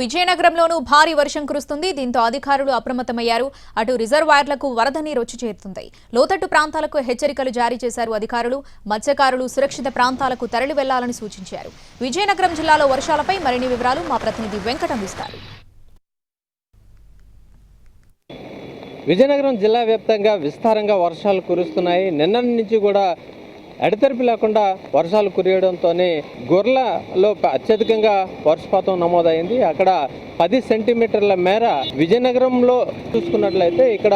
విజయనగరంలోనూ భారీ వర్షం కురుస్తుంది. దీంతో అధికారులు అప్రమత్తమయ్యారు. అటు రిజర్వాయర్లకు వరద నీరు వచ్చి చేరుతుంది. లోతట్టు ప్రాంతాలకు హెచ్చరికలు జారీ చేశారు అధికారులు. మత్స్యకారులు సురక్షిత ప్రాంతాలకు తరలి వెళ్ళాలని సూచించారు. విజయనగరం జిల్లాలో వర్షాలపై మరిన్ని వివరాలు మా ప్రతినిధి వెంకట అందిస్తారు. విజయనగరం జిల్లా వ్యాప్తంగా విస్తారంగా వర్షాలు కురుస్తున్నాయి. నిన్న నుంచి కూడా ఎడతెరిపి లేకుండా వర్షాలు కురియడంతోనే గొర్రెలలో అత్యధికంగా వర్షపాతం నమోదైంది. అక్కడ పది సెంటీమీటర్ల మేర విజయనగరంలో చూసుకున్నట్లయితే ఇక్కడ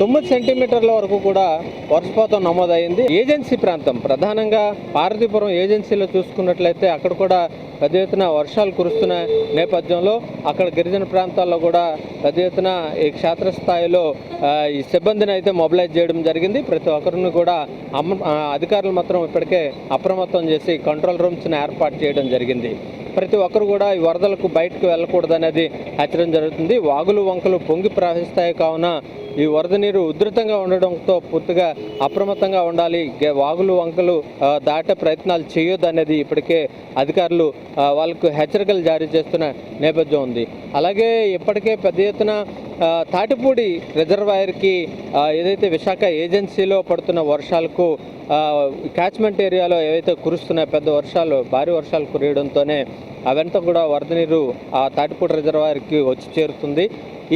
తొమ్మిది సెంటీమీటర్ల వరకు కూడా వర్షపాతం నమోదైంది. ఏజెన్సీ ప్రాంతం ప్రధానంగా పార్వతీపురం ఏజెన్సీలో చూసుకున్నట్లయితే అక్కడ కూడా పెద్ద ఎత్తున వర్షాలు కురుస్తున్న నేపథ్యంలో అక్కడ గిరిజన ప్రాంతాల్లో కూడా పెద్ద ఎత్తున ఈ క్షేత్రస్థాయిలో ఈ సిబ్బందిని అయితే మొబిలైజ్ చేయడం జరిగింది. ప్రతి ఒక్కరిని కూడా అమ్మ అధికారులు మాత్రం ఇప్పటికే అప్రమత్తం చేసి కంట్రోల్ రూమ్స్ని ఏర్పాటు చేయడం జరిగింది. ప్రతి ఒక్కరు కూడా ఈ వరదలకు బయటకు వెళ్ళకూడదు అనేది హెచ్చరించడం జరుగుతుంది. వాగులు వంకలు పొంగి ప్రవహిస్తాయి కావున ఈ వరద నీరు ఉధృతంగా ఉండడంతో పూర్తిగా అప్రమత్తంగా ఉండాలి. వాగులు వంకలు దాటే ప్రయత్నాలు చేయొద్దు అనేది ఇప్పటికే అధికారులు వాళ్ళకు హెచ్చరికలు జారీ చేస్తున్న నేపథ్యం ఉంది. అలాగే ఇప్పటికే పెద్ద ఎత్తున తాటిపూడి రిజర్వాయర్కి ఏదైతే విశాఖ ఏజెన్సీలో పడుతున్న వర్షాలకు క్యాచ్మెంట్ ఏరియాలో ఏవైతే కురుస్తున్నాయో పెద్ద వర్షాలు భారీ వర్షాలు కురియడంతోనే అవంతా కూడా వరద నీరు ఆ తాటిపూడి రిజర్వాయర్కి వచ్చి చేరుతుంది.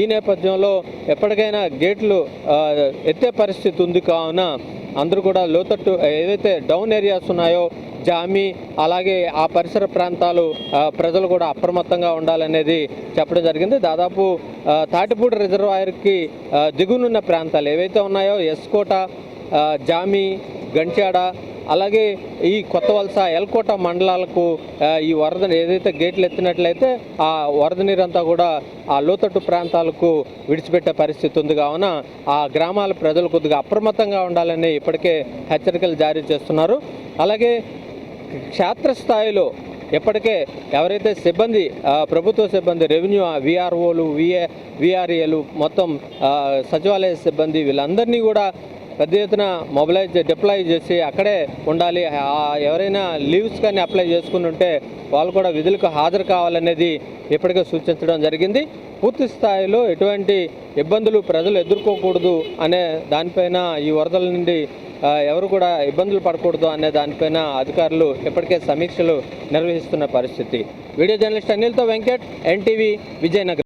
ఈ నేపథ్యంలో ఎప్పటికైనా గేట్లు ఎత్తే పరిస్థితి ఉంది కావున అందరూ కూడా లోతట్టు ఏదైతే డౌన్ ఏరియాస్ ఉన్నాయో జామి అలాగే ఆ పరిసర ప్రాంతాలు ప్రజలు కూడా అప్రమత్తంగా ఉండాలనేది చెప్పడం జరిగింది. దాదాపు తాటిపూడి రిజర్వాయర్కి దిగునున్న ప్రాంతాలు ఏవైతే ఉన్నాయో ఎస్కోట జామీ జామి గంట్యాడ అలాగే ఈ కొత్త వలస ఎల్కోట మండలాలకు ఈ వరద ఏదైతే గేట్లు ఎత్తినట్లయితే ఆ వరద నీరంతా కూడా ఆ లోతట్టు ప్రాంతాలకు విడిచిపెట్టే పరిస్థితి ఉంది. కావున ఆ గ్రామాల ప్రజలు కొద్దిగా అప్రమత్తంగా ఉండాలని ఇప్పటికే హెచ్చరికలు జారీ చేస్తున్నారు. అలాగే క్షేత్రస్థాయిలో ఎప్పటికే ఎవరైతే సిబ్బంది ప్రభుత్వ సిబ్బంది రెవెన్యూ విఆర్ఓలు విఏ విఆర్ఏలు మొత్తం సచివాలయ సిబ్బంది వీళ్ళందరినీ కూడా పెద్ద ఎత్తున మొబిలైజ్ డిప్లాయ్ చేసి అక్కడే ఉండాలి. ఎవరైనా లీవ్స్ కానీ అప్లై చేసుకుని ఉంటే వాళ్ళు కూడా విధులకు హాజరు కావాలనేది ఇప్పటికే సూచించడం జరిగింది. పూర్తి స్థాయిలో ఎటువంటి ఇబ్బందులు ప్రజలు ఎదుర్కోకూడదు అనే దానిపైన ఈ వరదల నుండి ఎవరు కూడా ఇబ్బందులు పడకూడదు అనే దానిపైన అధికారులు ఇప్పటికే సమీక్షలు నిర్వహిస్తున్న పరిస్థితి. వీడియో జర్నలిస్ట్ అనిల్తో వెంకట్ ఎన్టీవీ విజయనగరం.